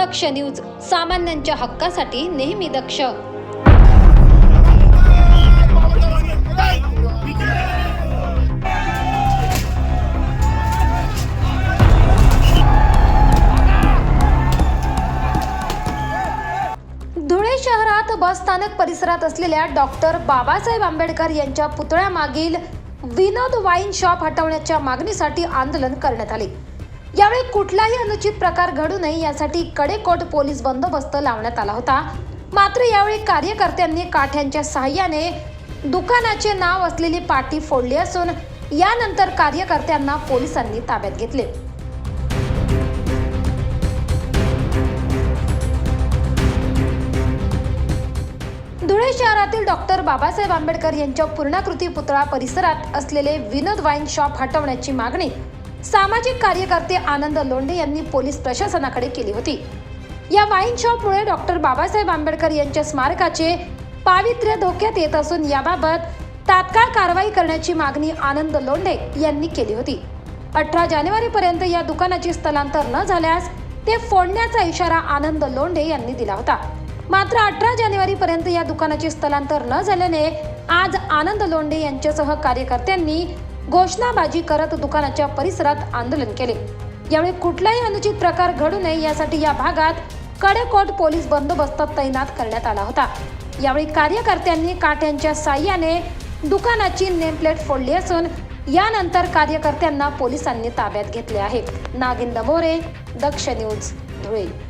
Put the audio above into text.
दक्ष news सामान्यांच्या हक्कासाठी नेहमी दक्ष. धुळे शहरात बसस्थानक परिसरात असलेल्या डॉक्टर बाबासाहेब आंबेडकर यांच्या पुतळ्यामागील विनोद वाईन शॉप हटवण्याच्या मागणीसाठी आंदोलन करण्यात आले. यावेळी कुठलाही अनुचित प्रकार घडू नये यासाठी कडेकोट पोलीस बंदोबस्त लावण्यात आला होता. मात्र यावेळी कार्यकर्त्यांनी काठ्यांच्या सहाय्याने दुकानाचे नाव असलेली पाटी फोडली असून यानंतर कार्यकर्त्यांना पोलिसांनी ताब्यात घेतले. धुळे शहरातील डॉक्टर बाबासाहेब आंबेडकर यांच्या पूर्णाकृती पुतळा परिसरात असलेले विनोद वाईन शॉप हटवण्याची मागणी सामाजिक कार्यकर्ते आनंद लोंढे यांनी पोलीस प्रशासनाकडे केली होती. या वाईन शॉपमुळे डॉक्टर बाबासाहेब आंबेडकर यांच्या स्मारकाचे पावित्र्य धोक्यात येत असून याबाबत तात्काळ कारवाई करण्याची मागणी आनंद लोंढे यांनी केली होती. अठरा जानेवारीपर्यंत या दुकानाचे स्थलांतर न झाल्यास ते फोडण्याचा इशारा आनंद लोंढे यांनी दिला होता. मात्र अठरा जानेवारी पर्यंत या दुकानाचे स्थलांतर न झाल्याने आज आनंद लोंढे यांच्यासह कार्यकर्त्यांनी घोषणाबाजी करत दुकानाच्या परिसरात आंदोलन केले. यावेळी कुठलाही अनुचित प्रकार घडू नये यासाठी या भागात कडेकोट पोलीस बंदोबस्त तैनात करण्यात आला होता. यावेळी कार्यकर्त्यांनी काठ्यांच्या साह्याने दुकानाची नेमप्लेट फोडली असून यानंतर कार्यकर्त्यांना पोलिसांनी ताब्यात घेतले आहे. नागिंद मोरे दक्ष न्यूज धुळे.